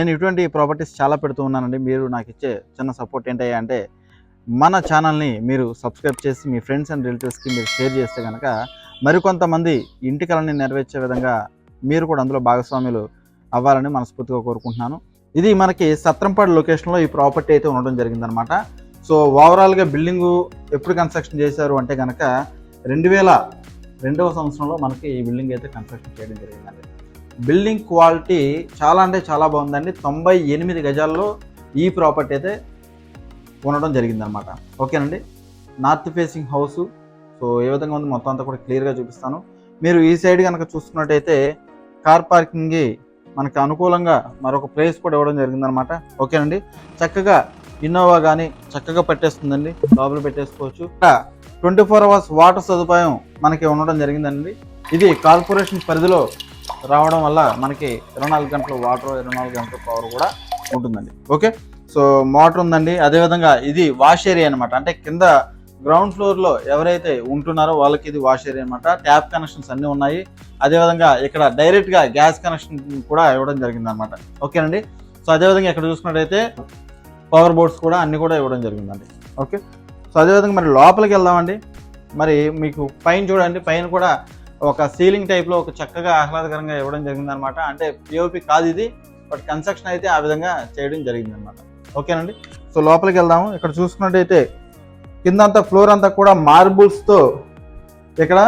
నేను ఇటువంటి ప్రాపర్టీస్ చాలా పెడుతూ ఉన్నానండి. మీరు నాకు ఇచ్చే చిన్న సపోర్ట్ ఏంటయ్యా అంటే మన ఛానల్ని మీరు సబ్స్క్రైబ్ చేసి మీ ఫ్రెండ్స్ అండ్ రిలేటివ్స్కి మీరు షేర్ చేస్తే కనుక మరికొంతమంది ఇంటి కళని నెరవేర్చే విధంగా మీరు కూడా అందులో భాగస్వాములు అవ్వాలని మనస్ఫూర్తిగా కోరుకుంటున్నాను. ఇది మనకి సత్రంపాడు లొకేషన్లో ఈ ప్రాపర్టీ అయితే ఉండడం జరిగిందనమాట సో ఓవరాల్గా బిల్డింగు ఎప్పుడు కన్స్ట్రక్షన్ చేశారు అంటే కనుక రెండు వేల రెండవ సంవత్సరంలో మనకి ఈ బిల్డింగ్ అయితే కన్స్ట్రక్షన్ చేయడం జరిగిందండి. బిల్డింగ్ క్వాలిటీ చాలా అంటే చాలా బాగుందండి. తొంభై ఎనిమిది గజాల్లో ఈ ప్రాపర్టీ అయితే ఉండడం జరిగిందనమాట ఓకేనండి? North facing house. సో ఏ విధంగా ఉంది మొత్తం అంతా కూడా క్లియర్గా చూపిస్తాను. మీరు ఈ సైడ్ కనుక చూసుకున్నట్టయితే కార్ పార్కింగ్కి మనకి అనుకూలంగా మరొక ప్లేస్ కూడా ఇవ్వడం జరిగిందనమాట ఓకేనండి? చక్కగా ఇన్నోవా కానీ చక్కగా పెట్టేస్తుందండి. లోపల పెట్టేసుకోవచ్చు. ట్వంటీ ఫోర్ అవర్స్ వాటర్ సదుపాయం మనకి ఉండడం జరిగిందండి. ఇది కార్పొరేషన్ పరిధిలో రావడం వల్ల మనకి ఇరవై నాలుగు గంటలు వాటర్ ఇరవై నాలుగు గంటల పవర్ కూడా ఉంటుందండి. ఓకే సో మోటార్ ఉందండి. అదేవిధంగా ఇది వాష్ ఏరియా అనమాట అంటే కింద గ్రౌండ్ ఫ్లోర్లో ఎవరైతే ఉంటున్నారో వాళ్ళకి ఇది వాష్ ఏరియా అనమాట ట్యాప్ కనెక్షన్స్ అన్నీ ఉన్నాయి. అదేవిధంగా ఇక్కడ డైరెక్ట్గా గ్యాస్ కనెక్షన్ కూడా ఇవ్వడం జరిగింది అనమాట ఓకేనండి సో అదేవిధంగా ఇక్కడ చూసుకున్నట్టయితే పవర్ బోర్డ్స్ కూడా అన్నీ కూడా ఇవ్వడం జరిగిందండి. ఓకే సో అదేవిధంగా మరి లోపలికి వెళ్దామండి. మరి మీకు పైన చూడండి. పైన కూడా ఒక సీలింగ్ టైప్లో ఒక చక్కగా ఆహ్లాదకరంగా ఇవ్వడం జరిగింది అనమాట అంటే పిఓపి కాదు ఇది బట్ కన్స్ట్రక్షన్ అయితే ఆ విధంగా చేయడం జరిగింది అనమాట ఓకేనండి? సో లోపలికి వెళ్దాము. ఇక్కడ చూసుకున్నట్టయితే కింద అంతా ఫ్లోర్ అంతా కూడా మార్బుల్స్తో ఇక్కడ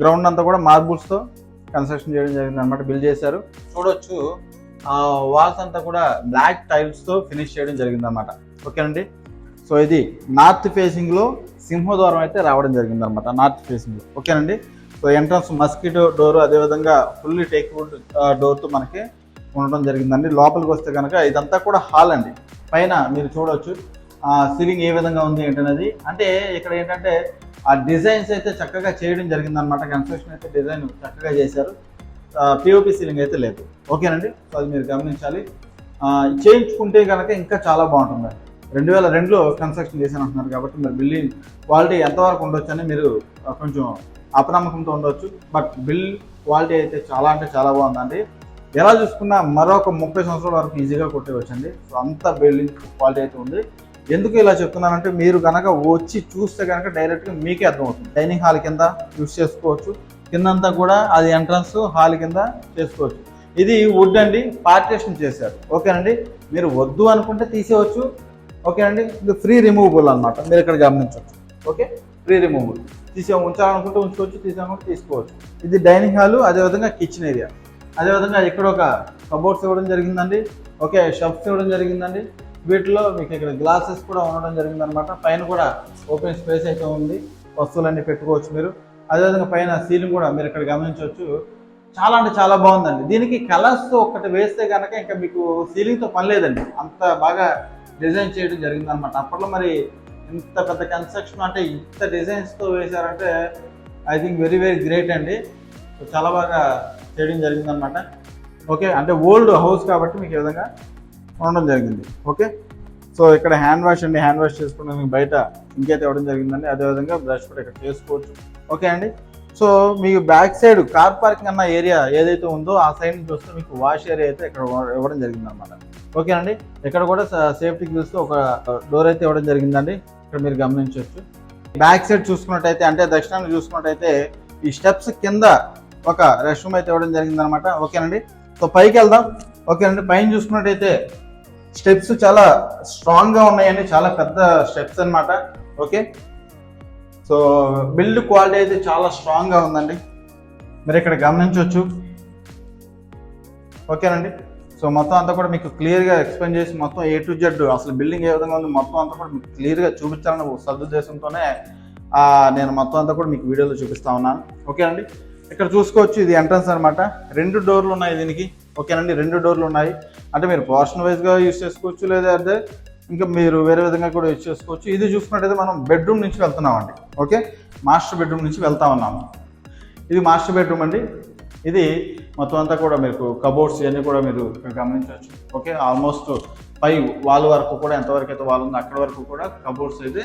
గ్రౌండ్ అంతా కూడా మార్బుల్స్తో కన్స్ట్రక్షన్ చేయడం జరిగింది అనమాట బిల్డ్ చేశారు. చూడొచ్చు ఆ వాల్స్ అంతా కూడా బ్లాక్ టైల్స్తో ఫినిష్ చేయడం జరిగింది అనమాట ఓకేనండి? సో ఇది నార్త్ ఫేసింగ్లో సింహద్వారం అయితే రావడం జరిగింది అనమాట నార్త్ ఫేసింగ్లో ఓకేనండి? సో ఎంట్రన్స్ మస్కిటో డోర్ అదేవిధంగా ఫుల్లీ టేక్ వుడ్ డోర్తో మనకి ఉండడం జరిగిందండి. లోపలికి వస్తే కనుక ఇదంతా కూడా హాల్ అండి. పైన మీరు చూడవచ్చు సీలింగ్ ఏ విధంగా ఉంది ఏంటనేది. అంటే ఇక్కడ ఏంటంటే ఆ డిజైన్స్ అయితే చక్కగా చేయడం జరిగిందనమాట కన్స్ట్రక్షన్ అయితే డిజైన్ చక్కగా చేశారు. పిఓపి సీలింగ్ అయితే లేదు. ఓకేనండి? సో అది మీరు గమనించాలి. చేయించుకుంటే కనుక ఇంకా చాలా బాగుంటుంది రెండు వేల రెండులో కన్స్ట్రక్షన్ చేశాను అంటున్నారు కాబట్టి మరి బిల్డింగ్ క్వాలిటీ ఎంతవరకు ఉండొచ్చు అని మీరు కొంచెం అపనమ్మకంతో ఉండొచ్చు. బట్ బిల్ క్వాలిటీ అయితే చాలా అంటే చాలా బాగుందండి. ఎలా చూసుకున్నా మరొక ముప్పై సంవత్సరాల వరకు ఈజీగా కొట్టేవచ్చండి సో అంత బిల్డింగ్ క్వాలిటీ అయితే ఉంది. ఎందుకు ఇలా చెప్తున్నానంటే మీరు కనుక వచ్చి చూస్తే కనుక డైరెక్ట్గా మీకే అర్థమవుతుంది. డైనింగ్ హాల్ కింద యూస్ చేసుకోవచ్చు. కిందంతా కూడా అది ఎంట్రన్స్ హాల్ కింద చేసుకోవచ్చు. ఇది వుడ్ అండి. పార్టేషన్ చేశారు. ఓకేనండి? మీరు వద్దు అనుకుంటే తీసేయవచ్చు ఓకేనండి? ఇది ఫ్రీ రిమూవబుల్ అన్నమాట. మీరు ఇక్కడ గమనించవచ్చు ఓకే? Free removable. తీసే ఉంచాలనుకుంటే ఉంచుకోవచ్చు తీసామంటే తీసుకోవచ్చు. ఇది డైనింగ్ హాల్ అదేవిధంగా కిచెన్ ఏరియా అదేవిధంగా ఇక్కడ ఒక కబోర్డ్స్ ఇవ్వడం జరిగిందండి. ఓకే షెఫ్స్ ఇవ్వడం జరిగిందండి. వీటిలో మీకు ఇక్కడ గ్లాసెస్ కూడా ఉండడం జరిగిందనమాట పైన కూడా ఓపెన్ స్పేస్ అయితే ఉంది. వస్తువులన్నీ పెట్టుకోవచ్చు మీరు. అదేవిధంగా పైన సీలింగ్ కూడా మీరు ఇక్కడ గమనించవచ్చు. చాలా అంటే చాలా బాగుందండి. దీనికి కలర్స్ ఒకటి వేస్తే కనుక ఇంకా మీకు సీలింగ్తో పని లేదండి. అంత బాగా డిజైన్ చేయడం జరిగిందనమాట అప్పట్లో మరి ఇంత పెద్ద కన్స్ట్రక్షన్ అంటే ఇంత డిజైన్స్తో వేశారంటే I think very very great అండి. చాలా బాగా చేయడం జరిగిందనమాట ఓకే అంటే ఓల్డ్ హౌస్ కాబట్టి మీకు ఈ విధంగా ఉండడం జరిగింది. ఓకే సో ఇక్కడ హ్యాండ్ వాష్ అండి. హ్యాండ్ వాష్ చేసుకోవడానికి బయట ఇంకైతే ఇవ్వడం జరిగిందండి. అదేవిధంగా బ్రష్ కూడా ఇక్కడ చేసుకోవచ్చు. ఓకే అండి? సో మీకు బ్యాక్ సైడ్ కార్ పార్కింగ్ అన్న ఏరియా ఏదైతే ఉందో ఆ సైడ్ నుంచి వస్తే మీకు వాష్ ఏరియా అయితే ఇక్కడ ఇవ్వడం జరిగిందనమాట ఓకేనండి ఇక్కడ కూడా సేఫ్టీ చూస్తే ఒక డోర్ అయితే ఇవ్వడం జరిగిందండి. ఇక్కడ మీరు గమనించవచ్చు. బ్యాక్ సైడ్ చూసుకున్నట్టయితే అంటే దక్షిణాన్ని చూసుకున్నట్టయితే ఈ స్టెప్స్ కింద ఒక రెస్ట్ రూమ్ అయితే ఇవ్వడం జరిగింది అనమాట ఓకేనండి? సో పైకి వెళ్దాం. ఓకేనండి? పైన చూసుకున్నట్టయితే స్టెప్స్ చాలా స్ట్రాంగ్గా ఉన్నాయండి. చాలా పెద్ద స్టెప్స్ అన్నమాట. ఓకే? సో బిల్డ్ క్వాలిటీ అయితే చాలా స్ట్రాంగ్గా ఉందండి. మీరు ఇక్కడ గమనించవచ్చు. ఓకేనండి? సో మొత్తం అంతా కూడా మీకు క్లియర్గా ఎక్స్ప్లెయిన్ చేసి మొత్తం ఏ టు జెడ్ అసలు బిల్డింగ్ ఏ విధంగా ఉంది మొత్తం అంతా కూడా మీకు క్లియర్గా చూపించాలని ఒక సదుద్దేశంతోనే నేను మొత్తం అంతా కూడా మీకు వీడియోలో చూపిస్తా ఉన్నాను. ఓకేనండి ఇక్కడ చూసుకోవచ్చు ఇది ఎంట్రన్స్ అనమాట రెండు డోర్లు ఉన్నాయి దీనికి. ఓకేనండి రెండు డోర్లు ఉన్నాయి. అంటే మీరు పోర్షన్ వైజ్గా యూస్ చేసుకోవచ్చు లేదా అదే ఇంకా మీరు వేరే విధంగా కూడా యూజ్ చేసుకోవచ్చు. ఇది చూసుకున్నట్టయితే మనం బెడ్రూమ్ నుంచి వెళ్తున్నామండి. ఓకే మాస్టర్ బెడ్రూమ్ నుంచి వెళ్తా ఉన్నాము. ఇది మాస్టర్ బెడ్రూమ్ అండి. ఇది మొత్తం అంతా కూడా మీకు కబోర్డ్స్ ఇవన్నీ కూడా మీరు ఇక్కడ గమనించవచ్చు. ఓకే ఆల్మోస్ట్ పై వాల్ వరకు కూడా ఎంతవరకు అయితే వాల్ ఉందో అక్కడ వరకు కూడా కబోర్డ్స్ అయితే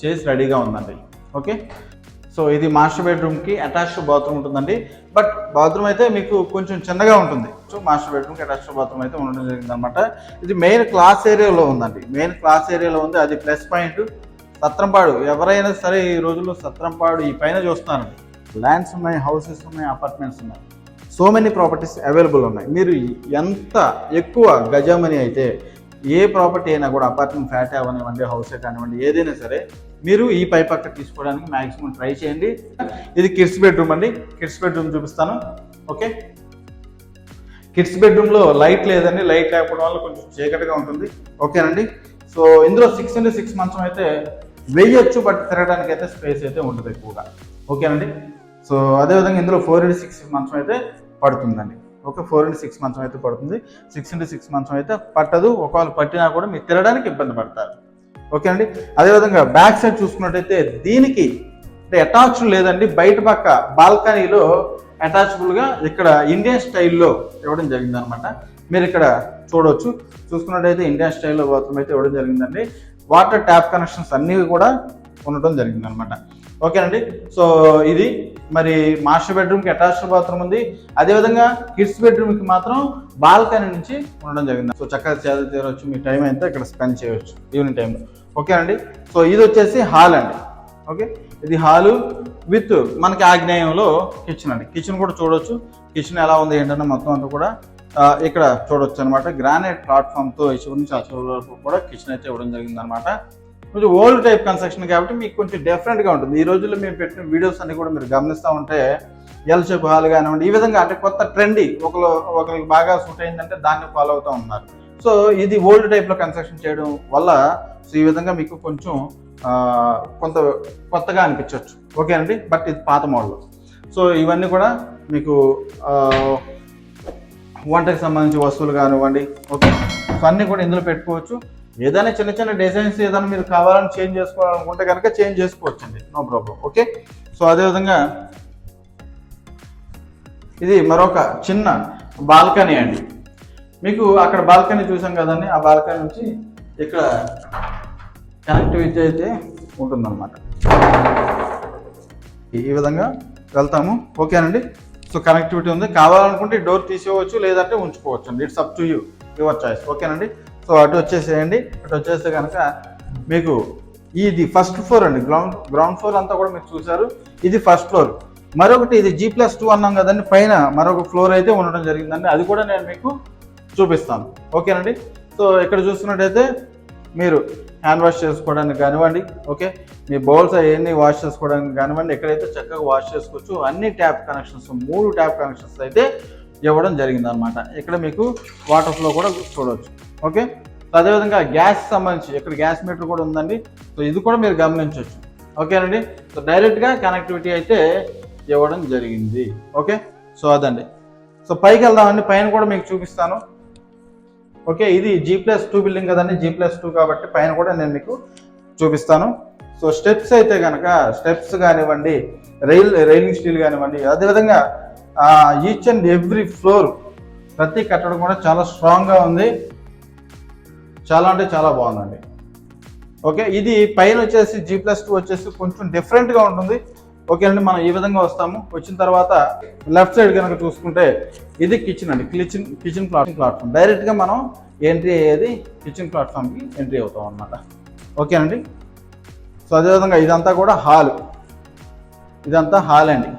చేసి రెడీగా ఉందండి. ఓకే సో ఇది మాస్టర్ బెడ్రూమ్కి అటాచ్డ్ బాత్రూమ్ ఉంటుందండి. బట్ బాత్రూమ్ అయితే మీకు కొంచెం చిన్నగా ఉంటుంది. సో మాస్టర్ బెడ్రూమ్కి అటాచ్డ్ బాత్రూమ్ అయితే ఉండడం జరిగింది అనమాట ఇది మెయిన్ క్లాస్ ఏరియాలో ఉందండి. మెయిన్ క్లాస్ ఏరియాలో ఉంది. అది ప్లస్ పాయింట్ సత్రంపాడు. ఎవరైనా సరే ఈ రోజుల్లో సత్రంపాడు ఈ పైన చూస్తున్నారండి. ల్యాండ్స్ ఉన్నాయి హౌసెస్ ఉన్నాయి అపార్ట్మెంట్స్ ఉన్నాయి. సో మెనీ ప్రాపర్టీస్ అవైలబుల్ ఉన్నాయి. మీరు ఎంత ఎక్కువ గజమని అయితే ఏ ప్రాపర్టీ అయినా కూడా అపార్ట్మెంట్ ఫ్లాట్ అవనివ్వండి హౌసే కానివ్వండి ఏదైనా సరే మీరు ఈ పై పక్క తీసుకోవడానికి మ్యాక్సిమం ట్రై చేయండి. ఇది కిడ్స్ బెడ్రూమ్ అండి. కిడ్స్ బెడ్రూమ్ చూపిస్తాను. ఓకే? కిడ్స్ బెడ్రూమ్లో లైట్ లేదండి. లైట్ లేకపోవడం వల్ల కొంచెం చీకటిగా ఉంటుంది. ఓకేనండి? సో ఇందులో సిక్స్ ఇంటూ సిక్స్ మంచం అయితే వేయొచ్చు బట్ తిరగడానికి అయితే స్పేస్ అయితే ఉంటుంది ఎక్కువగా. ఓకేనండి? సో అదేవిధంగా ఇందులో ఫోర్ ఇంటూ సిక్స్ మంచం అయితే పడుతుందండి. Okay four into six months అయితే పడుతుంది. సిక్స్ ఇంటూ సిక్స్ మంత్స్ అయితే పట్టదు. ఒకవేళ పట్టినా కూడా మీరు తిరగడానికి ఇబ్బంది పడతారు. ఓకే అండి? అదేవిధంగా బ్యాక్ సైడ్ చూసుకున్నట్టయితే దీనికి అంటే అటాచ్ లేదండి. బయట పక్క బాల్కనీలో అటాచబుల్గా ఇక్కడ ఇండియన్ స్టైల్లో ఇవ్వడం జరిగింది అనమాట మీరు ఇక్కడ చూడవచ్చు చూసుకున్నట్టయితే ఇండియన్ స్టైల్లో బాత్రూమ్ అయితే ఇవ్వడం జరిగిందండి. వాటర్ ట్యాప్ కనెక్షన్స్ అన్నీ కూడా ఉండటం జరిగిందనమాట. ఓకేనండి. సో ఇది మరి మాస్టర్ బెడ్రూమ్కి అటాచ్డ్ బాత్రూమ్ ఉంది. అదేవిధంగా కిడ్స్ బెడ్రూమ్కి మాత్రం బాల్కనీ నుంచి ఉండడం జరిగింది. సో చక్కగా చేద తీరవచ్చు మీ టైం అయితే ఇక్కడ స్పెండ్ చేయవచ్చు. ఈవినింగ్ టైంలో. ఓకేనండి. సో ఇది వచ్చేసి హాల్ అండి. ఓకే? ఇది హాలు విత్ మనకి ఆగ్నేయంలో కిచెన్ అండి. కిచెన్ కూడా చూడొచ్చు. కిచెన్ ఎలా ఉంది ఏంటంటే మొత్తం అంతా కూడా ఇక్కడ చూడొచ్చు అనమాట గ్రానైట్ ప్లాట్ఫామ్తో ఇచ్చి నుంచి ఆ వరకు కూడా కిచెన్ అయితే ఇవ్వడం జరిగింది అనమాట కొంచెం ఓల్డ్ టైప్ కన్స్ట్రక్షన్ కాబట్టి మీకు కొంచెం డిఫరెంట్గా ఉంటుంది. ఈ రోజుల్లో మేము పెట్టిన వీడియోస్ అన్ని కూడా మీరు గమనిస్తూ ఉంటే ఎల్ షేప్ హాల్ కానివ్వండి ఈ విధంగా అంటే కొత్త ట్రెండీ ఒకరు ఒకరికి బాగా సూట్ అయిందంటే దాన్ని ఫాలో అవుతూ ఉన్నారు. సో ఇది ఓల్డ్ టైప్లో కన్స్ట్రక్షన్ చేయడం వల్ల సో ఈ విధంగా మీకు కొంచెం కొంత కొత్తగా అనిపించవచ్చు ఓకే అండి? బట్ ఇది పాత మోడల్ సో ఇవన్నీ కూడా మీకు వంటకి సంబంధించి వస్తువులు కానివ్వండి ఓకే సో అన్నీ కూడా ఇందులో పెట్టుకోవచ్చు. ఏదైనా చిన్న చిన్న డిజైన్స్ ఏదైనా మీరు కావాలని చేంజ్ చేసుకోవాలనుకుంటే కనుక చేంజ్ చేసుకోవచ్చండి. నో ప్రాబ్లం ఓకే సో అదేవిధంగా ఇది మరొక చిన్న బాల్కనీ అండి. మీకు అక్కడ బాల్కనీ చూసాం కదండి. ఆ బాల్కనీ నుంచి ఇక్కడ కనెక్టివిటీ అయితే ఉంటుందన్నమాట. ఈ విధంగా వెళ్తాము. ఓకేనండి సో కనెక్టివిటీ ఉంది. కావాలనుకుంటే డోర్ తీసేయవచ్చు లేదంటే ఉంచుకోవచ్చు అండి it's up to you your choice ఓకేనండి సో అటు వచ్చేసేయండి. అటు వచ్చేస్తే కనుక మీకు ఇది ఫస్ట్ ఫ్లోర్ అండి. గ్రౌండ్ గ్రౌండ్ ఫ్లోర్ అంతా కూడా మీరు చూసారు ఇది ఫస్ట్ ఫ్లోర్ మరొకటి ఇది జీ ప్లస్ టూ అన్నాం కదండి. పైన మరొక ఫ్లోర్ అయితే ఉండడం జరిగిందండి. అది కూడా నేను మీకు చూపిస్తాను. ఓకేనండి? సో ఇక్కడ చూస్తున్నట్టయితే మీరు హ్యాండ్ వాష్ చేసుకోవడానికి కానివ్వండి. ఓకే? మీ బౌల్స్ అవన్నీ వాష్ చేసుకోవడానికి కానివ్వండి. ఎక్కడైతే చక్కగా వాష్ చేసుకోవచ్చు అన్ని ట్యాప్ కనెక్షన్స్ మూడు ట్యాప్ కనెక్షన్స్ అయితే ఇవ్వడం జరిగింది అనమాట ఇక్కడ మీకు వాటర్ ఫ్లో కూడా చూడవచ్చు ఓకే? సో అదేవిధంగా గ్యాస్ సంబంధించి ఇక్కడ గ్యాస్ మీటర్ కూడా ఉందండి. సో ఇది కూడా మీరు గమనించవచ్చు. ఓకేనండి? సో డైరెక్ట్గా కనెక్టివిటీ అయితే ఇవ్వడం జరిగింది. ఓకే? సో అదండి. సో పైకి వెళ్దామండి. పైన కూడా మీకు చూపిస్తాను. ఓకే? ఇది జీ ప్లస్ టూ బిల్డింగ్ కదండి. జీ ప్లస్ టూ కాబట్టి పైన కూడా నేను మీకు చూపిస్తాను. సో స్టెప్స్ అయితే కనుక స్టెప్స్ కానివ్వండి రైల్ రైలింగ్ స్టీల్ కానివ్వండి అదేవిధంగా ఈచ్ అండ్ ఎవ్రీ ఫ్లోర్ ప్రతి కట్టడం కూడా చాలా స్ట్రాంగ్గా ఉంది. చాలా అంటే చాలా బాగుందండి. ఓకే ఇది పైన వచ్చేసి జీ ప్లస్ టూ వచ్చేసి కొంచెం డిఫరెంట్గా ఉంటుంది. ఓకే అండి మనం ఈ విధంగా వస్తాము. వచ్చిన తర్వాత లెఫ్ట్ సైడ్ కనుక చూసుకుంటే ఇది కిచెన్ అండి. కిచెన్ కిచెన్ ప్లాట్ ప్లాట్ఫామ్ డైరెక్ట్గా మనం ఎంట్రీ అయ్యేది కిచెన్ ప్లాట్ఫామ్కి ఎంట్రీ అవుతాం అనమాట ఓకేనండి? సో అదేవిధంగా ఇదంతా కూడా హాల్ ఇదంతా హాల్ అండి.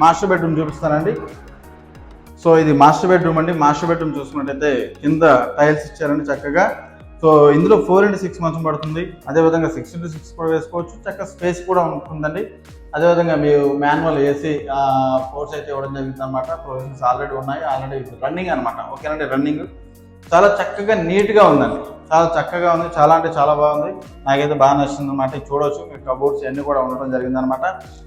మాస్టర్ బెడ్రూమ్ చూపిస్తానండి. సో ఇది మాస్టర్ బెడ్రూమ్ అండి. మాస్టర్ బెడ్రూమ్ చూసుకున్నట్టయితే కింద టైల్స్ ఇచ్చారండి చక్కగా. సో ఇందులో ఫోర్ ఇంటూ సిక్స్ మంచం పడుతుంది. అదేవిధంగా సిక్స్ ఇంటూ సిక్స్ కూడా వేసుకోవచ్చు. చక్కగా స్పేస్ కూడా ఉంటుందండి. అదేవిధంగా మీరు మాన్యువల్ ఏసీ ఫోర్స్ అయితే ఇవ్వడం జరిగింది అనమాట ప్రొవిజన్స్ ఆల్రెడీ ఉన్నాయి. ఆల్రెడీ రన్నింగ్ అనమాట ఓకేనండి రన్నింగ్. చాలా చక్కగా నీట్గా ఉందండి. చాలా చక్కగా ఉంది. చాలా అంటే చాలా బాగుంది. నాకైతే బాగా నచ్చింది అనమాట చూడవచ్చు కబోర్డ్స్ అన్నీ కూడా ఉండడం జరిగింది అనమాట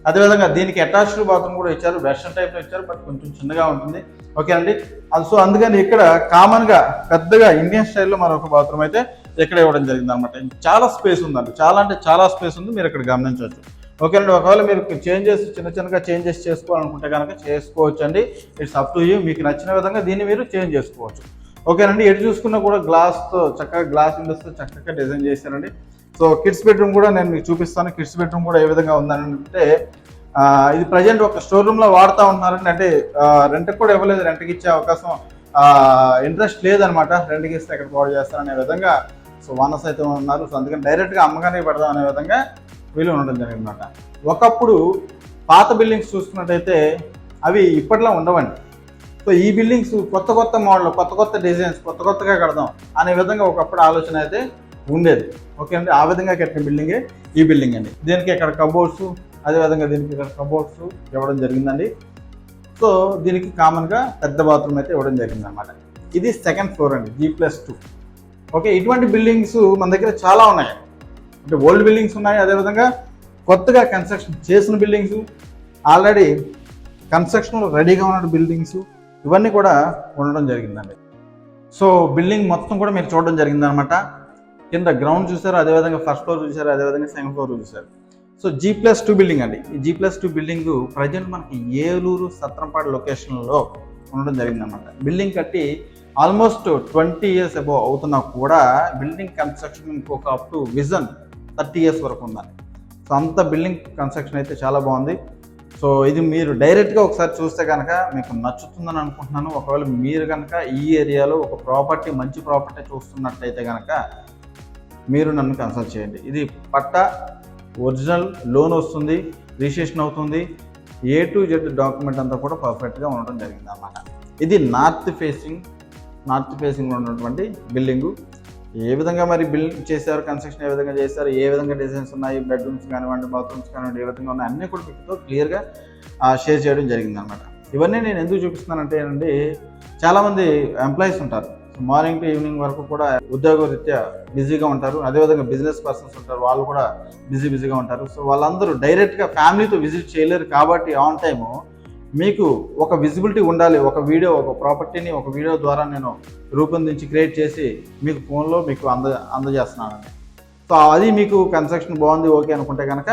అదేవిధంగా దీనికి అటాచ్డ్ బాత్రూమ్ కూడా ఇచ్చారు. వెస్టర్న్ టైప్లో ఇచ్చారు. బట్ కొంచెం చిన్నగా ఉంటుంది. ఓకే అండి? అది సో అందుకని ఇక్కడ కామన్గా పెద్దగా ఇండియన్ స్టైల్లో మరొక బాత్రూమ్ అయితే ఇక్కడ ఇవ్వడం జరిగింది అనమాట చాలా స్పేస్ ఉందండి. చాలా అంటే చాలా స్పేస్ ఉంది. మీరు ఇక్కడ గమనించవచ్చు. ఓకే అండి? ఒకవేళ మీరు చేంజెస్ చిన్న చిన్నగా చేంజెస్ చేసుకోవాలనుకుంటే కనుక చేసుకోవచ్చు అండి ఇట్స్ అప్ టు యూ మీకు నచ్చిన విధంగా దీన్ని మీరు చేంజ్ చేసుకోవచ్చు. ఓకేనండి ఎటు చూసుకున్నా కూడా గ్లాస్తో చక్కగా గ్లాస్ విండోస్తో చక్కగా డిజైన్ చేశారండి. సో కిడ్స్ బెడ్రూమ్ కూడా నేను మీకు చూపిస్తాను. కిడ్స్ బెడ్రూమ్ కూడా ఏ విధంగా ఉందని అంటే ఇది ప్రజెంట్ ఒక స్టోర్ రూమ్లో వాడుతూ ఉంటున్నారండి. అంటే రెంట్కి కూడా ఇవ్వలేదు. రెంట్కి ఇచ్చే అవకాశం ఇంట్రెస్ట్ లేదనమాట. రెంట్కి ఇస్తే ఎక్కడ పాడు చేస్తారనే విధంగా సో వానస్ అయితే ఉన్నారు. సో అందుకని డైరెక్ట్గా అమ్మగానే పెడదాం అనే విధంగా వీలు ఉండడం జరిగింది అనమాట ఒకప్పుడు పాత బిల్డింగ్స్ చూసుకున్నట్టయితే అవి ఇప్పట్లో ఉండవండి. సో ఈ బిల్డింగ్స్ కొత్త కొత్త మోడల్ కొత్త కొత్త డిజైన్స్ కొత్త కొత్తగా కడదాం అనే విధంగా ఒకప్పుడు ఆలోచన అయితే ఉండేది. ఓకే అండి? ఆ విధంగా కట్టిన బిల్డింగే ఈ బిల్డింగ్ అండి. దీనికి ఇక్కడ కబోర్డ్స్ అదేవిధంగా దీనికి ఇక్కడ కబోర్డ్స్ ఇవ్వడం జరిగిందండి. సో దీనికి కామన్గా పెద్ద బాత్రూమ్ అయితే ఇవ్వడం జరిగింది అనమాట ఇది సెకండ్ ఫ్లోర్ అండి జీ ప్లస్ టూ. ఓకే ఇటువంటి బిల్డింగ్స్ మన దగ్గర చాలా ఉన్నాయి. అంటే ఓల్డ్ బిల్డింగ్స్ ఉన్నాయి అదేవిధంగా కొత్తగా కన్స్ట్రక్షన్ చేసిన బిల్డింగ్స్ ఆల్రెడీ కన్స్ట్రక్షన్లో రెడీగా ఉన్న బిల్డింగ్స్ ఇవన్నీ కూడా ఉండడం జరిగిందండి. సో బిల్డింగ్ మొత్తం కూడా మీరు చూడడం జరిగిందనమాట కింద గ్రౌండ్ చూసారు అదేవిధంగా ఫస్ట్ ఫ్లోర్ చూసారు అదేవిధంగా సెకండ్ ఫ్లోర్ చూసారు. So G plus two building అండి. ఈ G plus two building present మనకి ఏలూరు సత్రంపాడు లొకేషన్లో ఉండడం జరిగిందన్నమాట. బిల్డింగ్ కట్టి ఆల్మోస్ట్ ట్వంటీ ఇయర్స్ అబౌవ్ అవుతున్నా కూడా బిల్డింగ్ కన్స్ట్రక్షన్ ఇంకొక up to vision thirty years వరకు ఉందండి. సో అంత బిల్డింగ్ కన్స్ట్రక్షన్ అయితే చాలా బాగుంది. సో ఇది మీరు డైరెక్ట్గా ఒకసారి చూస్తే కనుక మీకు నచ్చుతుందని అనుకుంటున్నాను. ఒకవేళ మీరు కనుక ఈ ఏరియాలో ఒక ప్రాపర్టీ మంచి ప్రాపర్టీ చూస్తున్నట్లయితే కనుక మీరు నన్ను కన్సల్ట్ చేయండి. ఇది పట్టా ఒరిజినల్ లోన్ వస్తుంది రిజిస్ట్రేషన్ అవుతుంది. ఏ టు జెడ్ డాక్యుమెంట్ అంతా కూడా పర్ఫెక్ట్గా ఉండడం జరిగింది అన్నమాట ఇది నార్త్ ఫేసింగ్ నార్త్ ఫేసింగ్లో ఉన్నటువంటి బిల్డింగు. ఏ విధంగా మరి బిల్డింగ్ చేశారు కన్స్ట్రక్షన్ ఏ విధంగా చేశారు ఏ విధంగా డిజైన్స్ ఉన్నాయి బెడ్రూమ్స్ కానివ్వండి బాత్రూమ్స్ కానివ్వండి ఏ విధంగా ఉన్నాయి అన్నీ కూడా మీతో క్లియర్గా షేర్ చేయడం జరిగింది అనమాట ఇవన్నీ నేను ఎందుకు చూపిస్తున్నానంటే అండి చాలామంది ఎంప్లాయీస్ ఉంటారు. మార్నింగ్ టు ఈవినింగ్ వరకు కూడా ఉద్యోగ రీత్యా బిజీగా ఉంటారు. అదేవిధంగా బిజినెస్ పర్సన్స్ ఉంటారు. వాళ్ళు కూడా బిజీ బిజీగా ఉంటారు. సో వాళ్ళందరూ డైరెక్ట్గా ఫ్యామిలీతో విజిట్ చేయలేరు కాబట్టి ఆన్ టైము మీకు ఒక విజిబిలిటీ ఉండాలి. ఒక వీడియో ఒక ప్రాపర్టీని ఒక వీడియో ద్వారా నేను రూపొందించి క్రియేట్ చేసి మీకు ఫోన్లో మీకు అంద అందజేస్తున్నానండి. సో అది మీకు కన్స్ట్రక్షన్ బాగుంది ఓకే అనుకుంటే కనుక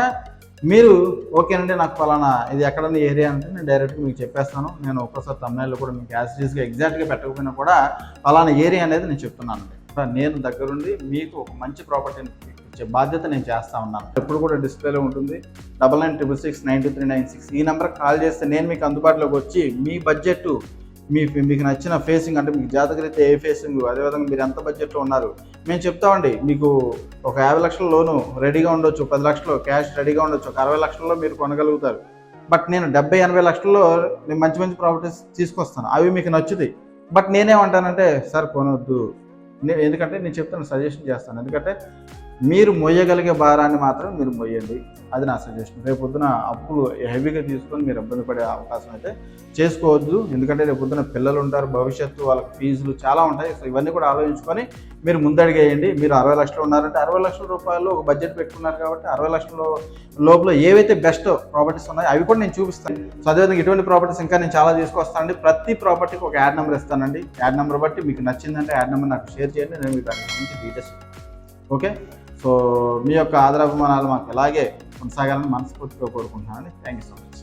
మీరు ఓకేనండి నాకు ఫలానా ఇది ఎక్కడన్నా ఏరియా అంటే నేను డైరెక్ట్గా మీకు చెప్పేస్తాను. నేను ఒక్కసారి తమిళలో కూడా మీకు యాసిటీస్గా ఎగ్జాక్ట్గా పెట్టకపోయినా కూడా ఫలానా ఏరియా అనేది నేను చెప్తున్నాను నేను దగ్గరుండి మీకు ఒక మంచి ప్రాపర్టీని ఇచ్చే బాధ్యత నేను చేస్తా ఉన్నాను. ఎప్పుడు కూడా డిస్ప్లేలో ఉంటుంది. Double nine triple six nine two three nine six ఈ నెంబర్కి కాల్ చేస్తే నేను మీకు అందుబాటులోకి వచ్చి మీ బడ్జెట్ మీ మీకు నచ్చిన ఫేసింగ్ అంటే మీకు జాతకరీత్యా ఏ ఫేసింగ్ అదేవిధంగా మీరు ఎంత బడ్జెట్లో ఉన్నారు? మేము చెప్తామండి మీకు ఒక యాభై లక్షల లోను రెడీగా ఉండొచ్చు పది లక్షలు క్యాష్ రెడీగా ఉండొచ్చు ఒక అరవై లక్షల్లో మీరు కొనగలుగుతారు. బట్ నేను డెబ్బై ఎనభై లక్షల్లో నేను మంచి మంచి ప్రాపర్టీస్ తీసుకొస్తాను. అవి మీకు నచ్చుతాయి. బట్ నేనేమంటానంటే సార్ కొనొద్దు. నేను ఎందుకంటే నేను చెప్తాను సజెషన్ చేస్తాను. ఎందుకంటే మీరు మోయగలిగే భారాన్ని మాత్రం మీరు మోయండి అది నా సజెషన్ రేపు పొద్దున అప్పులు హెవీగా తీసుకొని మీరు ఇబ్బంది పడే అవకాశం అయితే చేసుకోవద్దు. ఎందుకంటే రేపు పొద్దున పిల్లలు ఉంటారు భవిష్యత్తు వాళ్ళకి ఫీజులు చాలా ఉంటాయి. సో ఇవన్నీ కూడా ఆలోచించుకొని మీరు ముందడిగేయండి. మీరు అరవై లక్షలు ఉన్నారంటే అరవై లక్షల రూపాయలు ఒక బడ్జెట్ పెట్టుకున్నారు కాబట్టి అరవై లక్షల లోపల ఏవైతే బెస్ట్ ప్రాపర్టీస్ ఉన్నాయో అవి కూడా నేను చూపిస్తాను. సో అదేవిధంగా ఇటువంటి ప్రాపర్టీస్ ఇంకా నేను చాలా తీసుకొస్తానండి. ప్రతి ప్రాపర్టీకి ఒక యాడ్ నెంబర్ ఇస్తానండి. యాడ్ నెంబర్ బట్టి మీకు నచ్చిందంటే యాడ్ నెంబర్ నాకు షేర్ చేయండి. నేను మీకు దానికి సంబంధించి డీటెయిల్స్ ఓకే సో మీ యొక్క ఆదరాభిమానాలు మాకు ఇలాగే కొనసాగాలని మనస్ఫూర్తిగా కోరుకుంటున్నానండి. Thank you so much